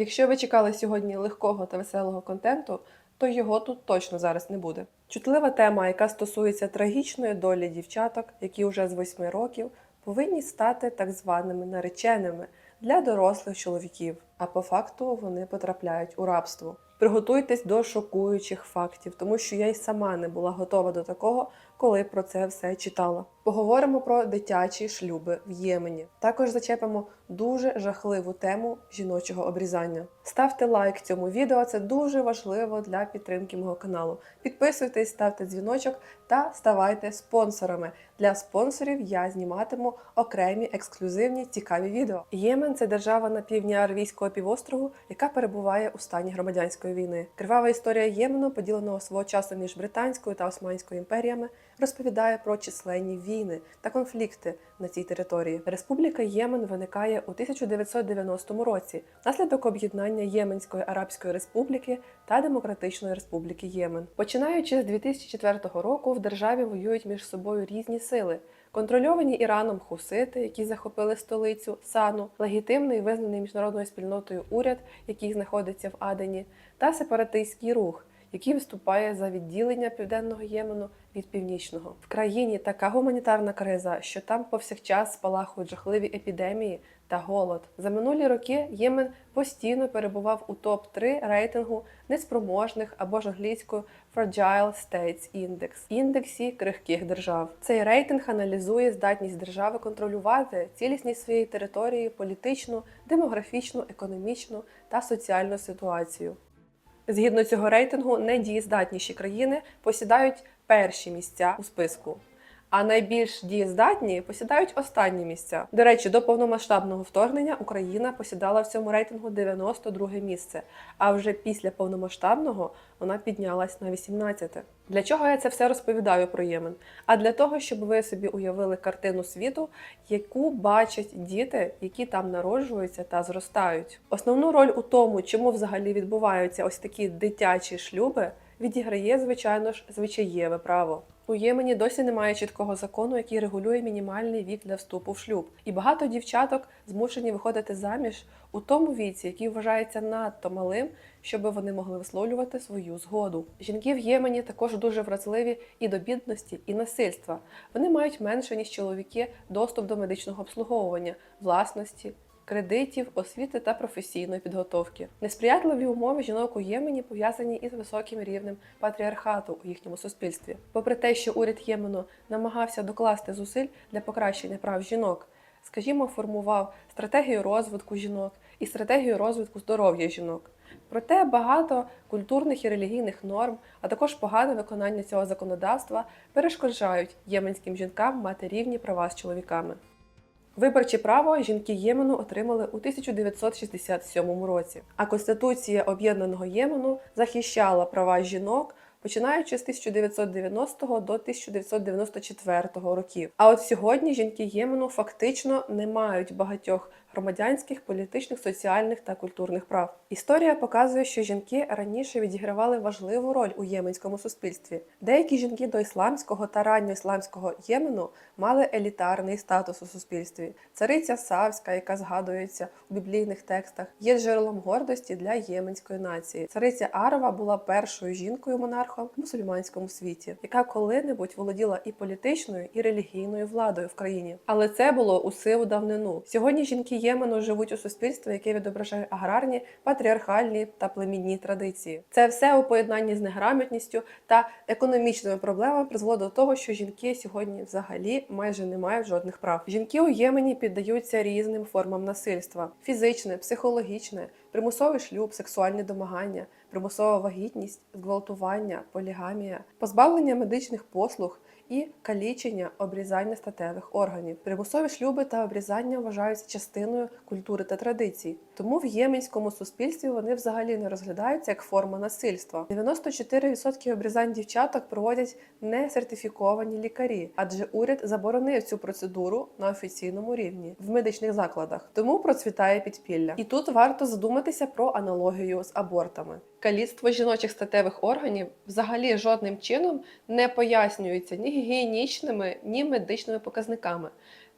Якщо ви чекали сьогодні легкого та веселого контенту, то його тут точно зараз не буде. Чутлива тема, яка стосується трагічної долі дівчаток, які вже з 8 років повинні стати так званими нареченими для дорослих чоловіків, а по факту вони потрапляють у рабство. Приготуйтесь до шокуючих фактів, тому що я й сама не була готова до такого, коли про це все читала. Поговоримо про дитячі шлюби в Ємені. Також зачепимо дуже жахливу тему жіночого обрізання. Ставте лайк цьому відео, це дуже важливо для підтримки мого каналу. Підписуйтесь, ставте дзвіночок та ставайте спонсорами. Для спонсорів я зніматиму окремі ексклюзивні цікаві відео. Ємен це держава на півдні Аравійського півострову, яка перебуває у стані громадянської війни. Кривава історія Ємену, поділеного свого часу між британською та Османською імперіями, розповідає про численні війни та конфлікти на цій території. Республіка Ємен виникає у 1990 році внаслідок об'єднання Єменської Арабської Республіки та Демократичної Республіки Ємен. Починаючи з 2004 року, в державі воюють між собою різні сили. Контрольовані Іраном хусити, які захопили столицю Сану, легітимний визнаний міжнародною спільнотою уряд, який знаходиться в Адені, та сепаратистський рух, який виступає за відділення південного Ємену від північного. В країні така гуманітарна криза, що там повсякчас спалахують жахливі епідемії та голод. За минулі роки Ємен постійно перебував у топ-3 рейтингу неспроможних або ж англійською Fragile States Index – індексі крихких держав. Цей рейтинг аналізує здатність держави контролювати цілісність своєї території, політичну, демографічну, економічну та соціальну ситуацію. Згідно цього рейтингу, недієздатніші країни посідають перші місця у списку. А найбільш дієздатні посідають останні місця. До речі, до повномасштабного вторгнення Україна посідала в цьому рейтингу 92 місце. А вже після повномасштабного вона піднялась на 18. Для чого я це все розповідаю про Ємен? А для того, щоб ви собі уявили картину світу, яку бачать діти, які там народжуються та зростають. Основну роль у тому, чому взагалі відбуваються ось такі дитячі шлюби, відіграє, звичайно ж, звичаєве право. У Ємені досі немає чіткого закону, який регулює мінімальний вік для вступу в шлюб. І багато дівчаток змушені виходити заміж у тому віці, який вважається надто малим, щоб вони могли висловлювати свою згоду. Жінки в Ємені також дуже вразливі і до бідності, і насильства. Вони мають менше ніж чоловіки доступ до медичного обслуговування, власності. Кредитів, освіти та професійної підготовки. Несприятливі умови жінок у Ємені пов'язані із високим рівнем патріархату у їхньому суспільстві. Попри те, що уряд Ємену намагався докласти зусиль для покращення прав жінок, скажімо, формував стратегію розвитку жінок і стратегію розвитку здоров'я жінок. Проте багато культурних і релігійних норм, а також погане виконання цього законодавства перешкоджають єменським жінкам мати рівні права з чоловіками. Виборче право жінки Ємену отримали у 1967 році, а Конституція Об'єднаного Ємену захищала права жінок. Починаючи з 1990 до 1994 років. А от сьогодні жінки Ємену фактично не мають багатьох громадянських, політичних, соціальних та культурних прав. Історія показує, що жінки раніше відігравали важливу роль у єменському суспільстві. Деякі жінки до ісламського та ранньоісламського Ємену мали елітарний статус у суспільстві. Цариця Савська, яка згадується у біблійних текстах, є джерелом гордості для єменської нації. Цариця Арва була першою жінкою монархом в мусульманському світі, яка коли-небудь володіла і політичною, і релігійною владою в країні. Але це було у сиву давнину. Сьогодні жінки Ємену живуть у суспільстві, яке відображає аграрні, патріархальні та племінні традиції. Це все у поєднанні з неграмотністю та економічними проблемами призвело до того, що жінки сьогодні взагалі майже не мають жодних прав. Жінки у Ємені піддаються різним формам насильства: фізичне, психологічне, примусовий шлюб, сексуальні домагання, примусова вагітність, зґвалтування, полігамія, позбавлення медичних послуг і калічення обрізання статевих органів. Примусові шлюби та обрізання вважаються частиною культури та традицій. Тому в єменському суспільстві вони взагалі не розглядаються як форма насильства. 94% обрізань дівчаток проводять несертифіковані лікарі, адже уряд заборонив цю процедуру на офіційному рівні в медичних закладах. Тому процвітає підпілля. І тут варто задуматися про аналогію з абортами. Каліцтво жіночих статевих органів взагалі жодним чином не пояснюється ні гігієнічними, ні медичними показниками.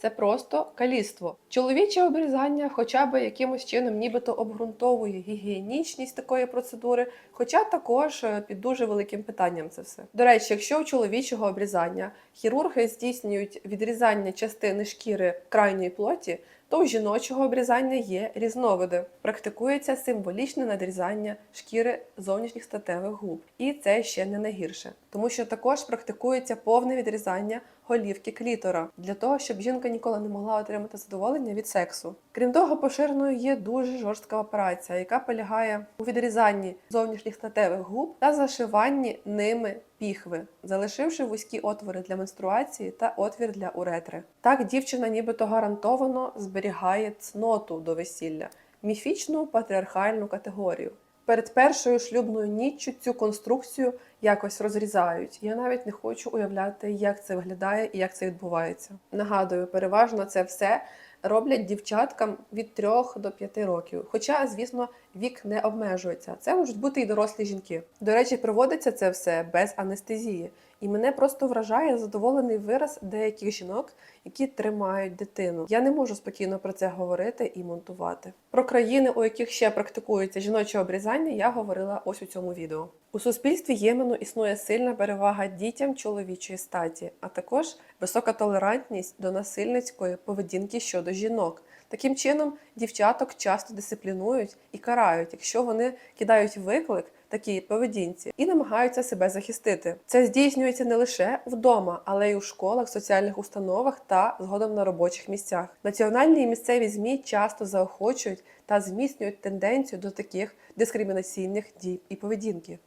це просто каліство. Чоловіче обрізання, хоча б якимось чином, нібито обґрунтовує гігієнічність такої процедури, хоча також е, під дуже великим питанням це все. До речі, якщо у чоловічого обрізання хірурги здійснюють відрізання частини шкіри крайньої плоті, то у жіночого обрізання є різновиди. Практикується символічне надрізання шкіри зовнішніх статевих губ, і це ще не найгірше, тому що також практикується повне відрізання голівки клітора для того, щоб жінка ніколи не могла отримати задоволення від сексу. Крім того, поширеною є дуже жорстка операція, яка полягає у відрізанні зовнішніх статевих губ та зашиванні ними піхви, залишивши вузькі отвори для менструації та отвір для уретри. Так дівчина нібито гарантовано зберігає цноту до весілля, міфічну патріархальну категорію. Перед першою шлюбною ніччю цю конструкцію якось розрізають. Я навіть не хочу уявляти, як це виглядає і як це відбувається. Нагадую, переважно це все роблять дівчаткам від 3 до 5 років. Хоча, звісно, вік не обмежується. Це можуть бути і дорослі жінки. До речі, проводиться це все без анестезії. І мене просто вражає задоволений вираз деяких жінок, які тримають дитину. Я не можу спокійно про це говорити і монтувати. Про країни, у яких ще практикується жіноче обрізання, я говорила ось у цьому відео. У суспільстві Ємену існує сильна перевага дітям чоловічої статі, а також висока толерантність до насильницької поведінки щодо жінок. Таким чином, дівчаток часто дисциплінують і карають, якщо вони кидають виклик такій поведінці і намагаються себе захистити. Це здійснюється не лише вдома, але й у школах, соціальних установах та згодом на робочих місцях. Національні і місцеві змі часто заохочують та зміцнюють тенденцію до таких дискримінаційних дій і поведінки.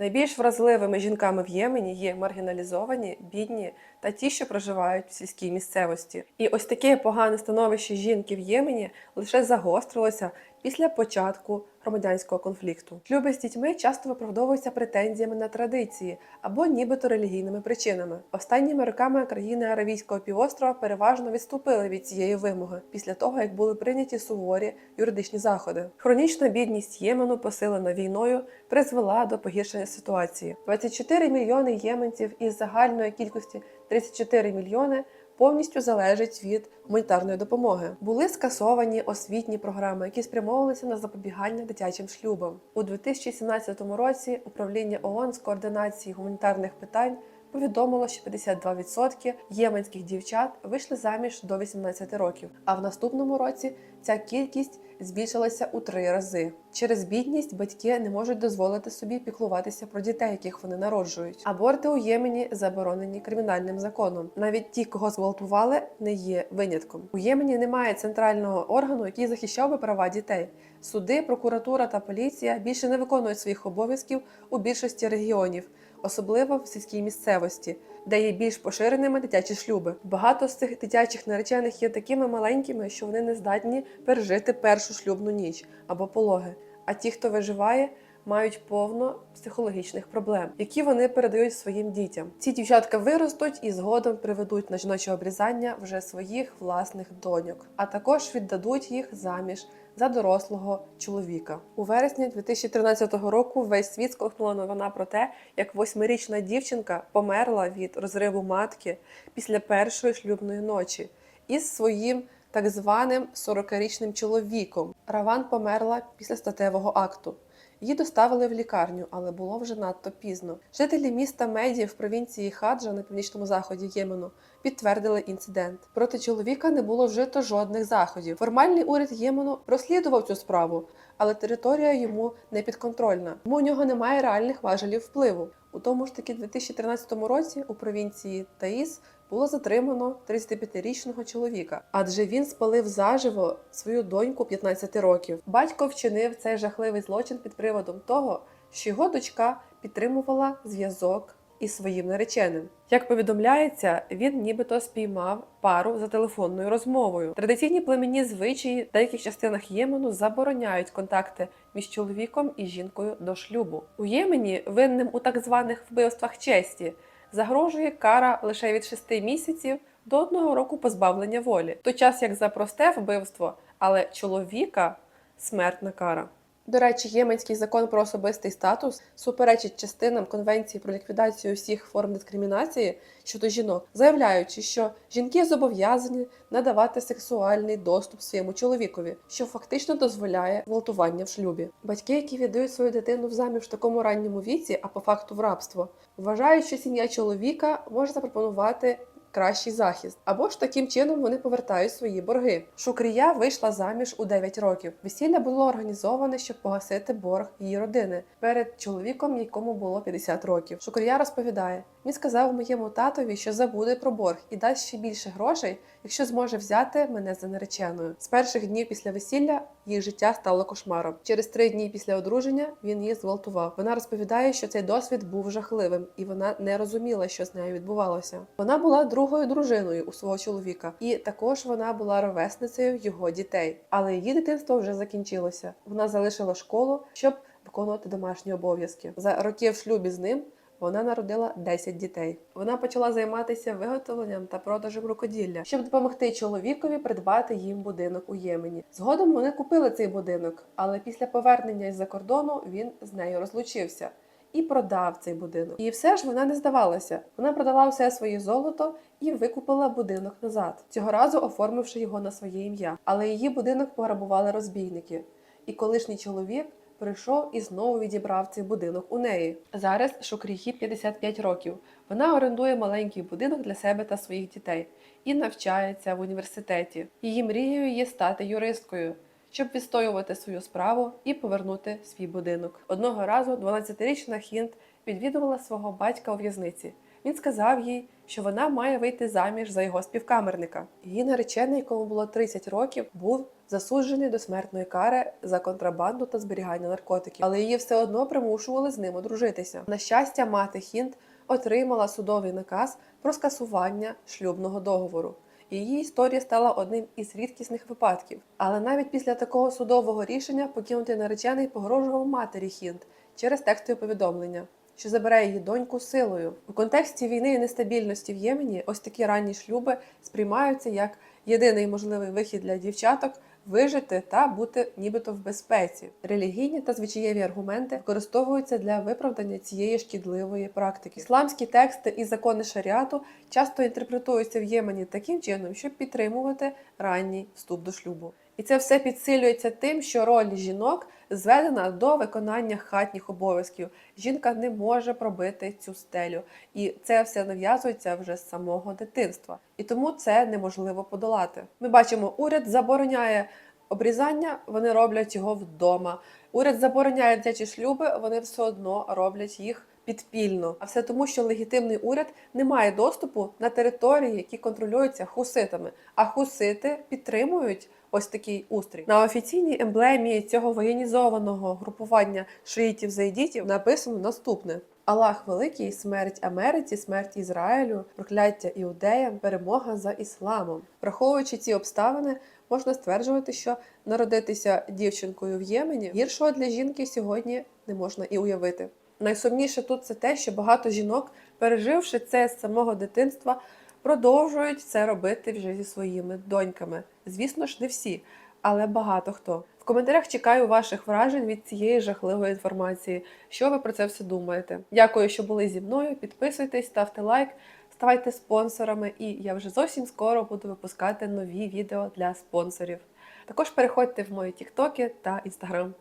Найбільш вразливими жінками в Ємені є маргіналізовані, бідні та ті, що проживають в сільській місцевості. І ось таке погане становище жінки в Ємені лише загострилося після початку громадянського конфлікту. Шлюби з дітьми часто виправдовуються претензіями на традиції або нібито релігійними причинами. Останніми роками країни Аравійського півострова переважно відступили від цієї вимоги після того, як були прийняті суворі юридичні заходи. Хронічна бідність Ємену, посилена війною, призвела до погіршення ситуації. 24 мільйони єменців із загальної кількості 34 мільйони повністю залежить від гуманітарної допомоги. Були скасовані освітні програми, які спрямовувалися на запобігання дитячим шлюбам. У 2017 році управління ООН з координації гуманітарних питань повідомило, що 52% єменських дівчат вийшли заміж до 18 років. А в наступному році ця кількість збільшилася у три рази. Через бідність батьки не можуть дозволити собі піклуватися про дітей, яких вони народжують. Аборти у Ємені заборонені кримінальним законом. Навіть ті, кого зґвалтували, не є винятком. У Ємені немає центрального органу, який захищав би права дітей. Суди, прокуратура та поліція більше не виконують своїх обов'язків у більшості регіонів, особливо в сільській місцевості, де є більш поширеними дитячі шлюби. Багато з цих дитячих наречених є такими маленькими, що вони не здатні пережити першу шлюбну ніч або пологи. А ті, хто виживає, мають повно психологічних проблем, які вони передають своїм дітям. Ці дівчатка виростуть і згодом приведуть на жіноче обрізання вже своїх власних доньок, а також віддадуть їх заміж за дорослого чоловіка. У вересні 2013 року весь світ сколихнула новина про те, як восьмирічна дівчинка померла від розриву матки після першої шлюбної ночі із своїм так званим 40-річним чоловіком. Раван померла після статевого акту. Її доставили в лікарню, але було вже надто пізно. Жителі міста Меді в провінції Хаджа на північному заході Ємену підтвердили інцидент. Проти чоловіка не було вжито жодних заходів. Формальний уряд Ємену розслідував цю справу, але територія йому не підконтрольна. Тому у нього немає реальних важелів впливу. У тому ж таки 2013 році у провінції Таїс було затримано 35-річного чоловіка, адже він спалив заживо свою доньку 15 років. Батько вчинив цей жахливий злочин під приводом того, що його дочка підтримувала зв'язок із своїм нареченим. Як повідомляється, він нібито спіймав пару за телефонною розмовою. Традиційні племінні звичаї в деяких частинах Ємену забороняють контакти між чоловіком і жінкою до шлюбу. У Ємені винним у так званих вбивствах честі загрожує кара лише від 6 місяців до одного року позбавлення волі, в той час як за просте вбивство, але чоловіка смертна кара. До речі, єменський закон про особистий статус суперечить частинам Конвенції про ліквідацію всіх форм дискримінації щодо жінок, заявляючи, що жінки зобов'язані надавати сексуальний доступ своєму чоловікові, що фактично дозволяє гвалтування в шлюбі. Батьки, які віддають свою дитину в заміж в такому ранньому віці, а по факту в рабство, вважають, що сім'я чоловіка може запропонувати кращий захист, або ж таким чином вони повертають свої борги. Шукрія вийшла заміж у 9 років. Весілля було організоване, щоб погасити борг її родини перед чоловіком, якому було 50 років. Шукрія розповідає: він сказав моєму татові, що забуде про борг і дасть ще більше грошей, якщо зможе взяти мене за нареченою. З перших днів після весілля їх життя стало кошмаром. Через три дні після одруження він її зґвалтував. Вона розповідає, що цей досвід був жахливим, і вона не розуміла, що з нею відбувалося. Вона була другою дружиною у свого чоловіка, і також вона була ровесницею його дітей. Але її дитинство вже закінчилося. Вона залишила школу, щоб виконувати домашні обов'язки. За роки в шлюбі з ним. Вона народила 10 дітей. Вона почала займатися виготовленням та продажем рукоділля, щоб допомогти чоловікові придбати їм будинок у Ємені. Згодом вони купили цей будинок, але після повернення із-за кордону він з нею розлучився і продав цей будинок. І все ж вона не здавалася. Вона продала все своє золото і викупила будинок назад, цього разу оформивши його на своє ім'я. Але її будинок пограбували розбійники, і колишній чоловік прийшов і знову відібрав цей будинок у неї. Зараз Шукрії 55 років. Вона орендує маленький будинок для себе та своїх дітей і навчається в університеті. Її мрією є стати юристкою. Щоб відстоювати свою справу і повернути свій будинок. Одного разу 12-річна Хінт відвідувала свого батька у в'язниці. Він сказав їй, що вона має вийти заміж за його співкамерника. Її наречений, якому було 30 років, був засуджений до смертної кари за контрабанду та зберігання наркотиків, але її все одно примушували з ним одружитися. На щастя, мати Хінт отримала судовий наказ про скасування шлюбного договору. Її історія стала одним із рідкісних випадків. Але навіть після такого судового рішення покинутий наречений погрожував матері Хінт через текстові повідомлення, що забере її доньку силою. У контексті війни і нестабільності в Ємені ось такі ранні шлюби сприймаються як єдиний можливий вихід для дівчаток вижити та бути нібито в безпеці. Релігійні та звичаєві аргументи використовуються для виправдання цієї шкідливої практики. Ісламські тексти і закони шаріату часто інтерпретуються в Ємені таким чином, щоб підтримувати ранній вступ до шлюбу. І це все підсилюється тим, що роль жінок зведена до виконання хатніх обов'язків. Жінка не може пробити цю стелю, і це все нав'язується вже з самого дитинства. І тому це неможливо подолати. Ми бачимо, уряд забороняє обрізання, вони роблять його вдома. Уряд забороняє дитячі шлюби, вони все одно роблять їх підпільно. А все тому, що легітимний уряд не має доступу на території, які контролюються хуситами. А хусити підтримують ось такий устрій. На офіційній емблемі цього воєнізованого групування шиїтів заїдітів написано наступне. Аллах великий, смерть Америці, смерть Ізраїлю, прокляття іудеям, перемога за ісламом. Враховуючи ці обставини, можна стверджувати, що народитися дівчинкою в Ємені гіршого для жінки сьогодні не можна і уявити. Найсумніше тут це те, що багато жінок, переживши це з самого дитинства, продовжують це робити вже зі своїми доньками. Звісно ж, не всі, але багато хто. В коментарях чекаю ваших вражень від цієї жахливої інформації. Що ви про це все думаєте? Дякую, що були зі мною. Підписуйтесь, ставте лайк, ставайте спонсорами, і я вже зовсім скоро буду випускати нові відео для спонсорів. Також переходьте в мої тіктоки та інстаграм.